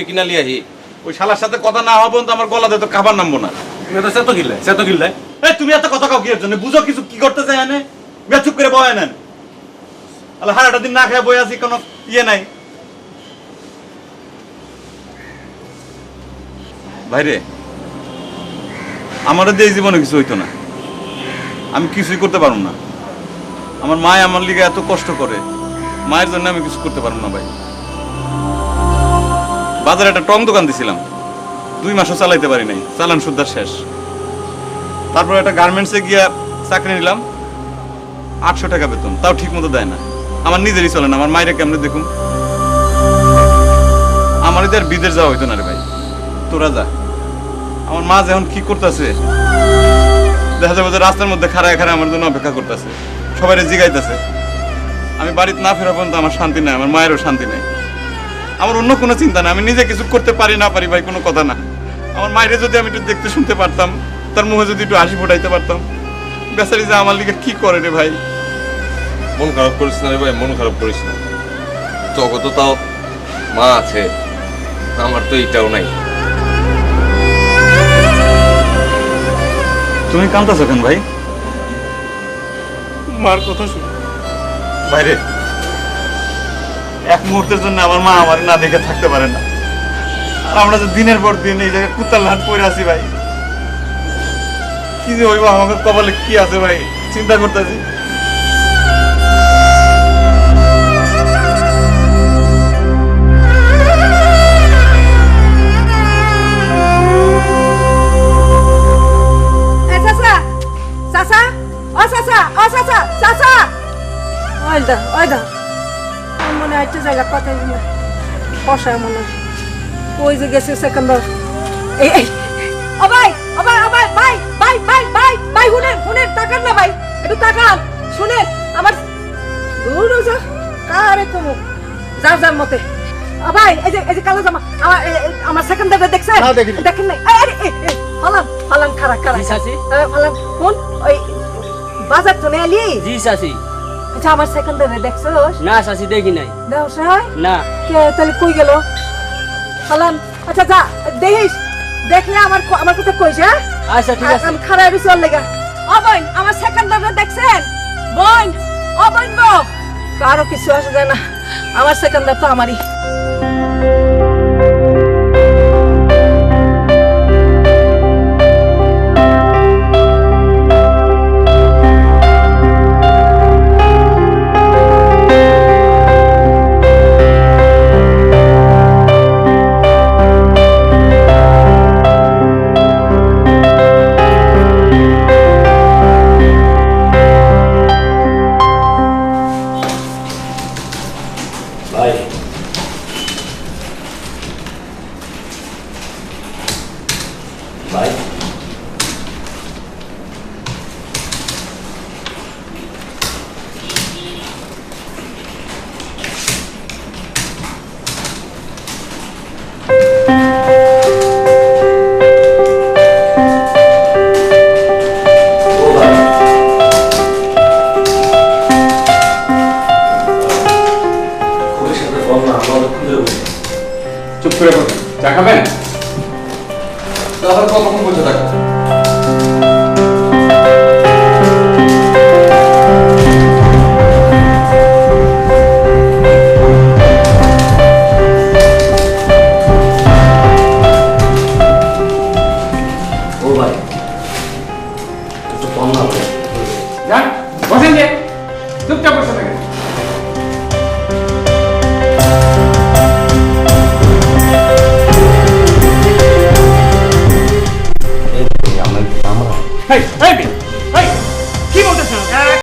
রুটি কিনা লিয়ে আহি। ওই শালার সাথে কথা না হওয়া পর্যন্ত আমার গলাতে তো খাবার নামবো না। সে তো কিনলে সে তো কিনলে এই তুমি এত কথা কাউ কি জন্য? বুঝো কিছু কি করতে চাই এনে? মেয়ে চুপ করে বয় নেন। আল্লাহ হারাটা দিন না খেয়ে বই আছি কোনো ইয়ে নাই। ভাইরে আমারও দিয়ে জীবনে কিছু হইতো না। আমি কিছুই করতে পারব না। আমার মায় আমার লিগে এত কষ্ট করে। মায়ের জন্য আমি কিছু করতে পারব না ভাই। বাজারে একটা টং দোকান দিছিলাম। দুই মাসও চালাইতে পারি নাই। চালান সুদ্ধার শেষ। তারপর একটা গার্মেন্টসে গিয়া চাকরি নিলাম। আটশো টাকা বেতন। তাও ঠিক মতো দেয় না। আমার নিজেরই চলে না। আমার মায়ের কেমনে দেখুন আমার এদের বিদেশ যাওয়া হইতো না রে ভাই। তোরা যা। আমার মা যখন কি করতেছে? দেখা যাবে যে রাস্তার মধ্যে খাড়ায় খাড়ায় আমার জন্য অপেক্ষা করতেছে। সবাই জিগাইতেছে। আমি বাড়িতে না ফেরা পর্যন্ত আমার শান্তি নাই। আমার মায়েরও শান্তি নাই। আমার অন্য কোনো চিন্তা নাই। আমি নিজে কিছু করতে পারি না পারি ভাই কোনো কথা না। আমার মায়ের যদি আমি একটু দেখতে শুনতে পারতাম তার মুখে যদি একটু হাসি ফোটাইতে পারতাম বেচারি যে আমার লিগে কি করে রে ভাই? মন খারাপ করিস না রে ভাই মন খারাপ করিস না। জগত তাও মা আছে আমার তো এইটাও নাই। তুমি কান্দাছো কেন ভাই? মার কথা শুনে। বাইরে এক মুহূর্তের জন্য আমার মা আমার না দেখে থাকতে পারে না। আর আমরা যে দিনের পর দিন এই জায়গায় কুত্তার লাট পড়ে আছি ভাই। কি যে হইব আমাকে কপালে কি আছে ভাই? চিন্তা করতেছি। এ চাচা মনে হয় জায়গা কথা না কষায় মনে হয়। ওই যে গেছে সেকেন্ডার। এই এই ও ভাই ও ভাই ও ভাই ভাই ভাই ভাই ভাই ভাই শুনেন শুনেন তাকান না ভাই একটু তাকান শুনেন আমার দূর যা কারে কমু যার যার মতে। ভাই এই যে এই যে কালো জামা আমার আমার সেকেন্ডারে দেখছেন? না, দেখিনি। দেখেন নাই? আরে এই, এই, ফালান ফালান খারা খারা জি চাচি। আহ, ফালান কোন ওই বাজার তো নেলি জি আচ্ছা আমার সেকেন্ডারে দেখছোস না চাচি দেখি নাই। দেও না। কে তাহলে কই গেল? ফালান আচ্ছা যা দেখিস। দেখলে আমার আমার কথা কইস হ্যাঁ? আচ্ছা ঠিক আছে। আমি খারাপ চল লেগা। ও বোন আমার সেকেন্ডারে দেখছেন? বোন ও বোন গো। কারও কিছু আসে না। আমার সেকেন্ডার তো আমারই। চুপ করে বসে চা খাবেন তাহলে কতক্ষণ বসে থাকো ও ভাই একটু কম না ভাই যান বসেন যে